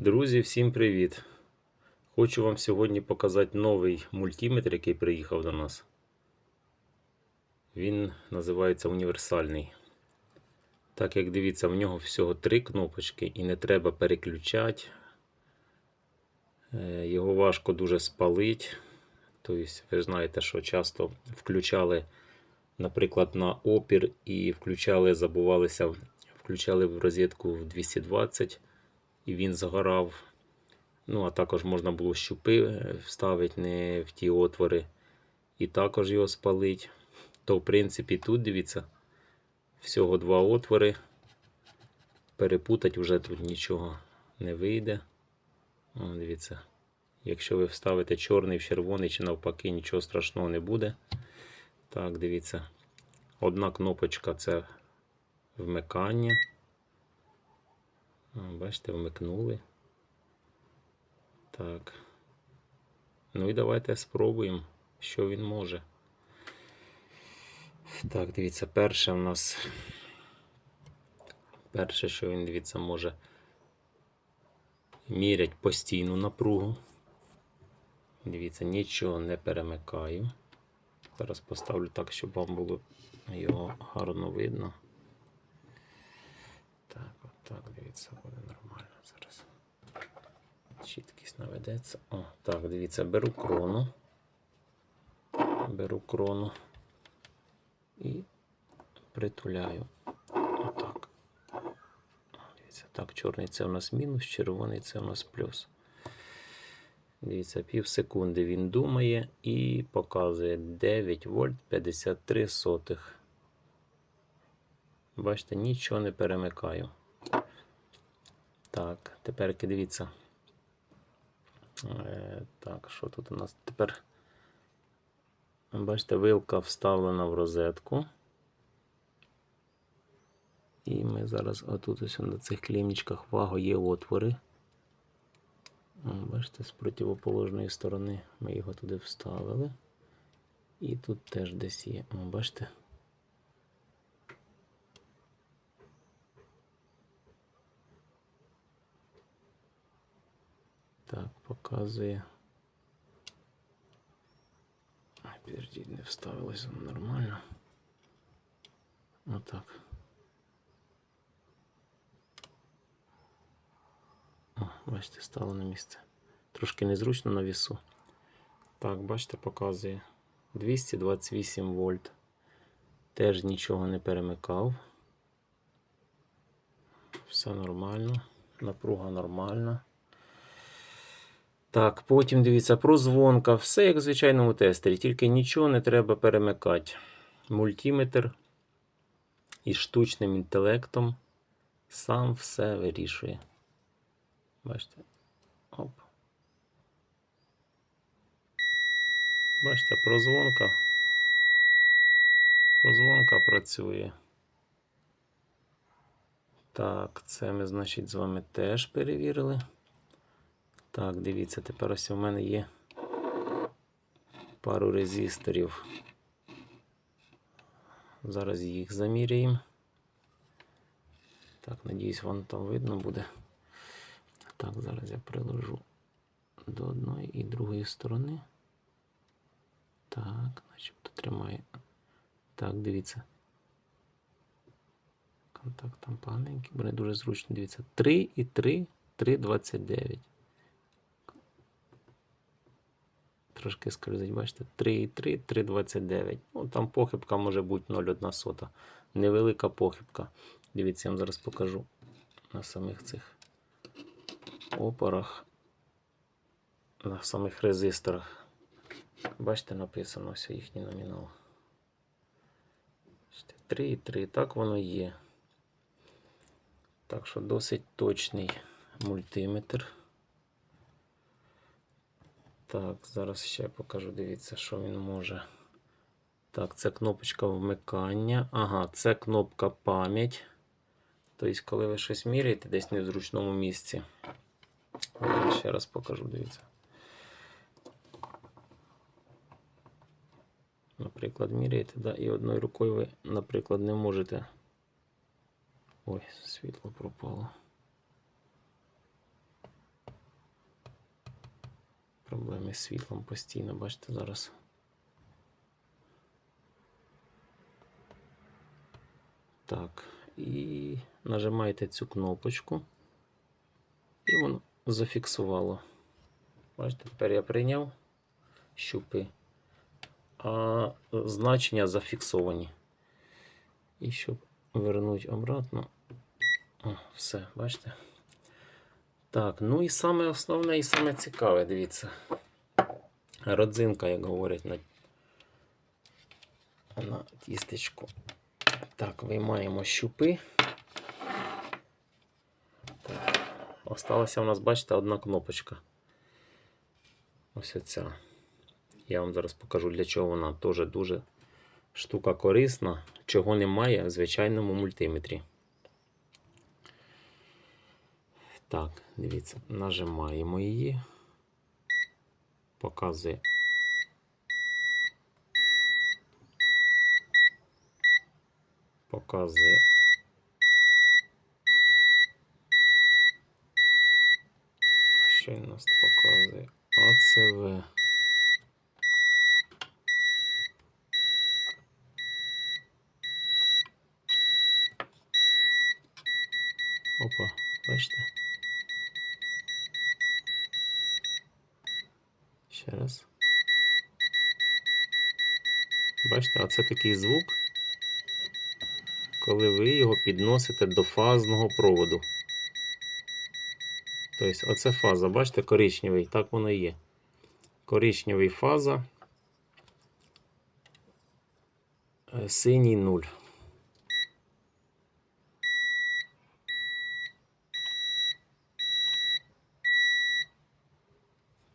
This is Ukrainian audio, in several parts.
Друзі, всім привіт! Хочу вам сьогодні показати новий мультиметр, який приїхав до нас. Він називається універсальний. Так як дивіться, в нього всього три кнопочки і не треба переключати. Е, Його важко дуже спалити. Тобто, ви знаєте, що часто включали, наприклад, на опір і включали, забувалися, включали в розетку в 220 і він загорав. Ну, а також можна було щупи е, вставити не в ті отвори і також його спалити. То, в принципі, тут дивіться, всього два отвори. Перепутати вже тут нічого не вийде. О, дивіться. Якщо ви вставите чорний в червоний чи навпаки, нічого страшного не буде. Так, дивіться. Одна кнопочка це вмикання. Бачите, вмикнули. Так. Ну і давайте спробуємо, що він може. Так, дивіться, перше у нас. Перше, що він, дивіться, може мірять постійну напругу. Дивіться, нічого не перемикаю. Зараз поставлю так, щоб вам було його гарно видно. Так, дивіться, буде нормально зараз. Чіткість наведеться. О, так, дивіться, беру крону. Беру крону і притуляю. Отак. Дивіться, так, чорний це у нас мінус, червоний це у нас плюс. Дивіться, пів секунди він думає і показує 9 вольт 53 сотих. Бачите, нічого не перемикаю. Так, тепер дивіться. Е, так, що тут у нас тепер? Бачите, вилка вставлена в розетку. І ми зараз отут ось на цих клімничках ваго є отвори. Бачите, з противоположної сторони ми його туди вставили. І тут теж десь є. Бачите? Так, показує. Ай, не вставилось нормально. Отак. О, бачите, стало на місце. Трошки незручно на вісу. Так, бачите, показує 228 вольт. Теж нічого не перемикав. Все нормально. Напруга нормальна. Так, потім дивіться, прозвонка. Все як в звичайному тестері, тільки нічого не треба перемикати. Мультиметр із штучним інтелектом сам все вирішує. Бачите? Оп. Бачите, прозвонка. Прозвонка працює. Так, це ми, значить, з вами теж перевірили. Так, дивіться, тепер ось у мене є пару резисторів. Зараз їх заміряємо. Так, надіюсь, воно там видно буде. Так, зараз я приложу до одної і другої сторони. Так, начебто тримає. Так, дивіться. Контакт там поганенький, буде дуже зручно. Дивіться. 3 і 3, 3,29. Трошки скользить, бачите, 3,3, 3,29. Ну, там похибка може бути 0,1 сота. Невелика похибка. Дивіться, я вам зараз покажу на самих цих опорах, на самих резисторах. Бачите, написано ось їхній номінал. 3,3, так воно є. Так що досить точний мультиметр. Так, зараз ще покажу, дивіться, що він може. Так, це кнопочка вмикання. Ага, це кнопка пам'ять. Тобто, коли ви щось міряєте десь не в зручному місці. Зараз ще раз покажу, дивіться. Наприклад, міряєте, да, і одною рукою ви, наприклад, не можете. Ой, світло пропало. Проблеми з світлом постійно, бачите, зараз. Так, і нажимаєте цю кнопочку, і воно зафіксувало. Бачите, тепер я прийняв щупи, а значення зафіксовані. І щоб вернути обратно. О, все, бачите? Так, ну і саме основне і саме цікаве, дивіться. Родзинка, як говорять на, на тістечку. Так, виймаємо щупи. Так. Осталася у нас, бачите, одна кнопочка. Ось оця. Я вам зараз покажу, для чого вона теж дуже штука корисна, чого немає в звичайному мультиметрі. Так, дивіться, нажимаємо її. Показує. Показує. А що він нас показує? АЦВ. Опа, бачите? Ще раз. Бачите, а це такий звук, коли ви його підносите до фазного проводу. Тобто, оце фаза, бачите, коричневий, так воно і є. Коричневий фаза. е, Синій нуль.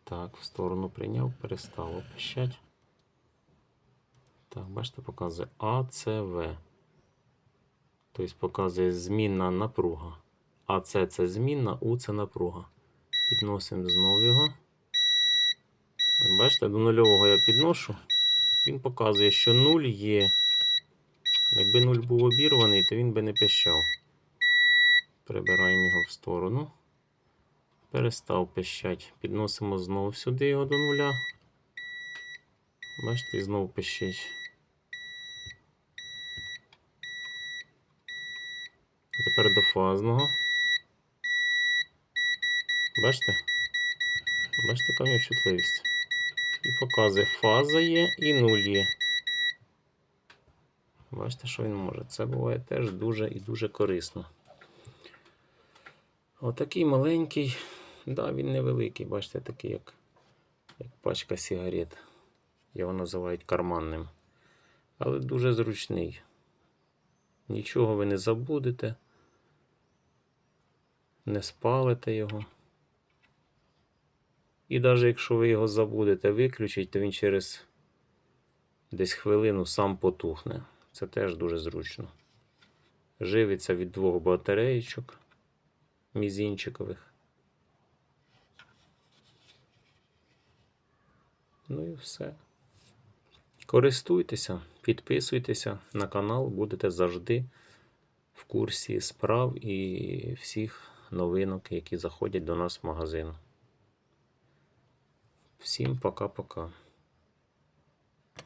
Так, в сторону прийняв, перестало пищать. Так, бачите, показує АЦВ. Тобто показує змінна напруга. АЦ це змінна, У це напруга. Підносимо знову його. Бачите, до нульового я підношу. Він показує, що 0 є. Якби 0 був обірваний, то він би не пищав. Прибираємо його в сторону. Перестав пищать. Підносимо знову сюди його до нуля. Бачите, знову пищить. А тепер до фазного. Бачите? Бачите, яка в чутливість. І показує, фаза є і нуль є. Бачите, що він може. Це буває теж дуже і дуже корисно. Отакий маленький, да, він невеликий, бачите, такий, як, як пачка сигарет. Його називають карманним. Але дуже зручний. Нічого ви не забудете, не спалите його. І навіть якщо ви його забудете виключити, то він через десь хвилину сам потухне. Це теж дуже зручно. Живиться від двох батареїчок мізінчикових. Ну і все. Користуйтеся, підписуйтеся на канал, будете завжди в курсі справ і всіх новинок, які заходять до нас в магазин. Всім пока-пока.